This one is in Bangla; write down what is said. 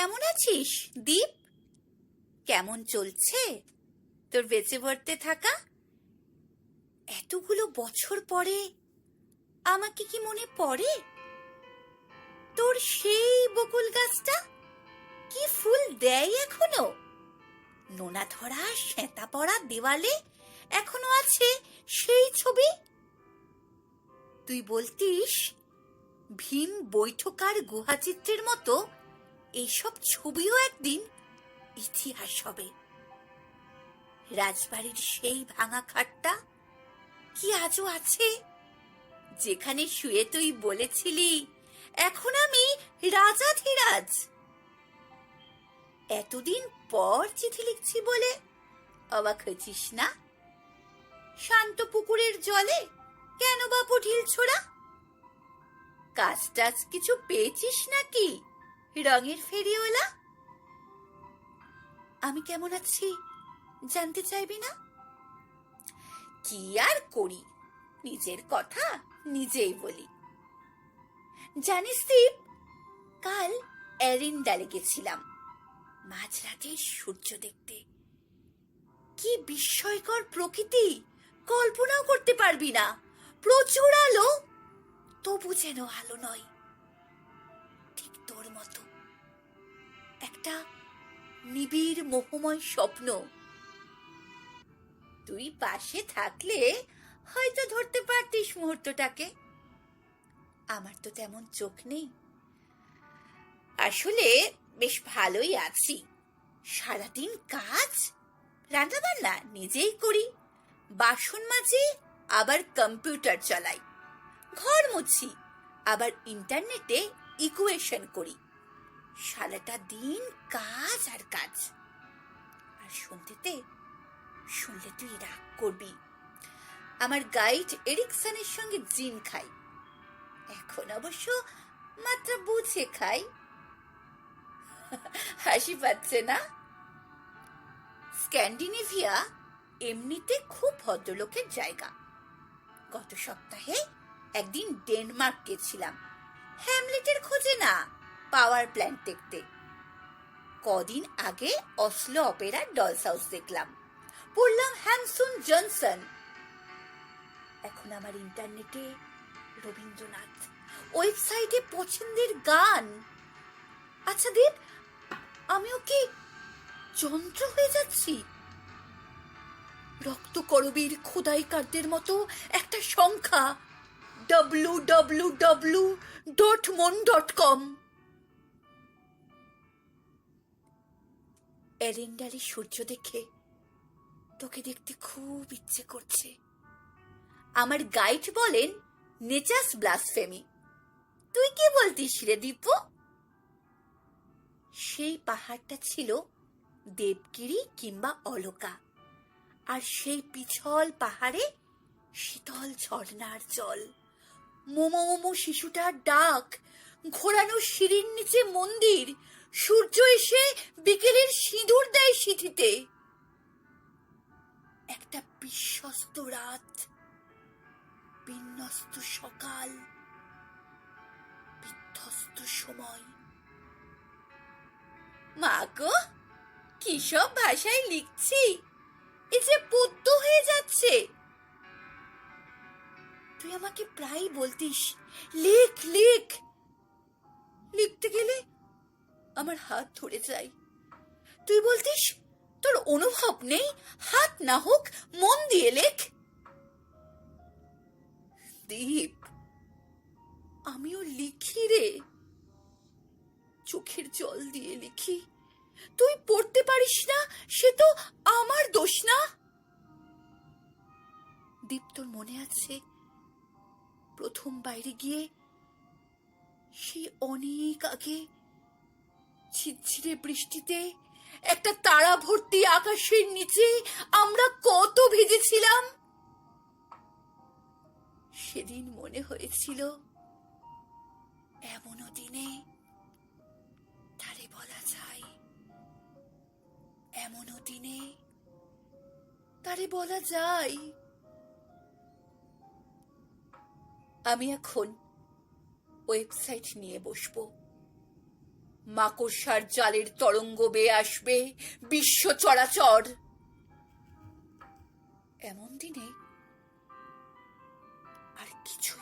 কেমন আছিস, দীপ? কেমন চলছে? তোর বেঁচে পড়তে থাকা? এতগুলো বছর পরে আমাকে কি মনে পড়ে? তোর সেই বকুল গাছটা কি ফুল দেয় এখনও? নোনা ধরা, শ্বেতা পড়া দেওয়ালে এখনও আছে সেই ছবি? তুই বলতিস, ভীম বৈঠকার গুহাচিত্রের মতো এইসব ছবিও একদিন ইতিহাস হবে। রাজবাড়ির সেই ভাঙা খাটটা কি আজও আছে? যেখানে শুয়ে তুই বলেছিলি, এখন আমি রাজাধিরাজ এতদিন পর চিঠি লিখছি বলে অবাক হয়েছিস না? শান্ত পুকুরের জলে কেন বা পঠিল ছোড়া? কাজ টাজ কিছু পেয়েছিস নাকি? রঙের ফেরিওয়ালা? আমি কেমন আছি, জানতে চাইবি না? কি আর করি, নিজের কথা নিজেই বলি। জানিস দীপ, কাল এরিন্ডালে গেছিলাম মাঝরাতে সূর্য দেখতে। কি বিস্ময়কর প্রকৃতি, কল্পনাও করতে পারবি না, প্রচুর আলো, তবু যেন আলো নয়। মতো। একটা নিবিড় মোহময় স্বপ্ন। তুই পাশে থাকলে হয়তো ধরতে পারতিস মুহূর্তটাকে। আমার তো তেমন চোখ নেই। আসলে বেশ ভালোই আছি। সারাদিন কাজ, রান্নাবান্না নিজেই করি। বাসন মাজি, আবার কম্পিউটার চালাই। ঘর মুছি, আবার ইন্টারনেটে ইকুয়েশন করি। সারাটা দিন কাজ আর কাজ। আর শুনতেতে শুনলে তুই রাগ করবি। আমার গাইড এরিকসনের সঙ্গে জিন খাই এখন অবশ্য মাত্রা বুঝে খাই হাসি পাচ্ছে না? স্ক্যান্ডিনেভিয়া এমনিতে খুব ভদ্রলোকের জায়গা। গত সপ্তাহে একদিন ডেনমার্ক গেছিলাম হ্যামলেটের না পাওয়ার প্ল্যান্ট দেখতে। কদিন আগে অসলো অপেরা ডলস হাউস দেখলাম। পড়লাম হ্যামসুন জনসন। এখন আমার ইন্টারনেটে রবীন্দ্রনাথ ওয়েবসাইটে পছন্দের গান। আচ্ছা দেব, আমিও কি যন্ত্র হয়ে যাচ্ছি? রক্তকরবীর খোদাইকারদের মতো একটা সংখ্যা। ডাব্লু ডাব্লু ডট মন ডট কম সূর্য দেখে তোকে দেখতে খুব ইচ্ছে করছে। আমার গাইড বলেন, নেচাস ব্লাসফেমি তুই কি বলতিস রে দীপু? সেই পাহাড়টা ছিল দেবগিরি কিংবা অলকা, আর সেই পিছল পাহাড়ে শীতল ঝর্ণার জল। মোমো মোমো শিশুটার ডাক, ঘোরানো সিঁড়ির নিচে মন্দির, সূর্য এসে বিকেলের সিঁদুর দেয় সিঁথিতে। একটা বিশ্বস্ত রাত, বিন্যস্ত সকাল, বিধ্বস্ত সময়। মা গো, কি সব ভাষায় লিখছি? আমাকে প্রায় বলতিস, লেখ লেখ। লিখতে গেলে আমার হাত ধরে যায়। তুই বলতিস, তোর অনুভব নেই, হাত না হোক, মন দিয়ে লেখ। দীপ, আমিও লিখি রে। চোখের জল দিয়ে লিখি। তুই পড়তে পারিস না, সে তো আমার দোষ না। দীপ তোর মনে আছে? প্রথম বাইরে গিয়ে সেই অনেক আগে ঝিরঝিরে বৃষ্টিতে একটা তারা ভর্তি আকাশের নিচে আমরা কত ভিজেছিলাম। সেদিন মনে হয়েছিল এমনও দিনে তারে বলা যায়, এমনও দিনে তারে বলা যায় আমি এখন ওয়েবসাইট নিয়ে বসব। মাকড়সার জালের তরঙ্গ বেয়ে আসবে বিশ্ব চরাচর। এমন দিনে আর কিছু